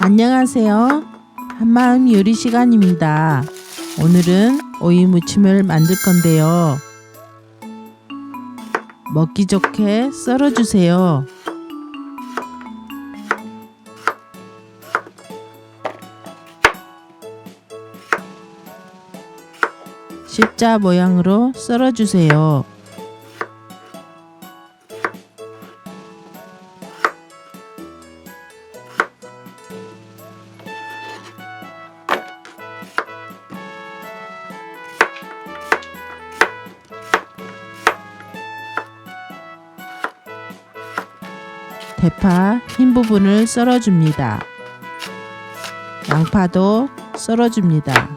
안녕하세요. 한마음 요리 시간입니다. 오늘은 오이 무침을 만들 건데요. 먹기 좋게 썰어주세요. 십자 모양으로 썰어주세요. 대파 흰 부분을 썰어줍니다. 양파도 썰어줍니다.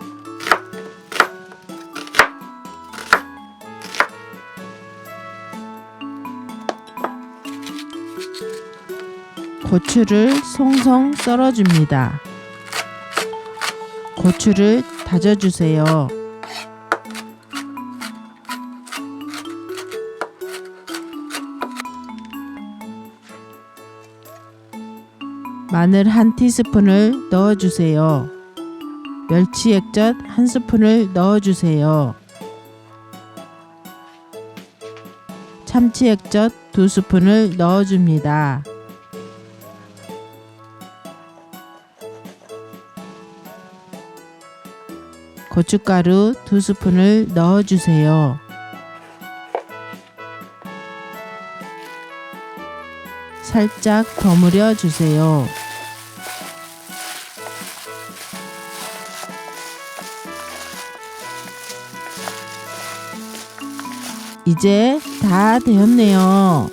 고추를 송송 썰어줍니다. 고추를 다져주세요. 마늘 한 티스푼을 넣어주세요. 멸치 액젓 한 스푼을 넣어주세요. 참치 액젓 두 스푼을 넣어줍니다. 고춧가루 두 스푼을 넣어주세요. 살짝 버무려 주세요. 이제 다 되었네요.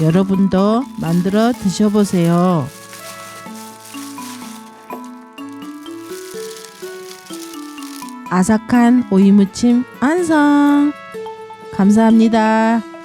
여러분도 만들어 드셔보세요. 아삭한 오이무침 완성! 감사합니다.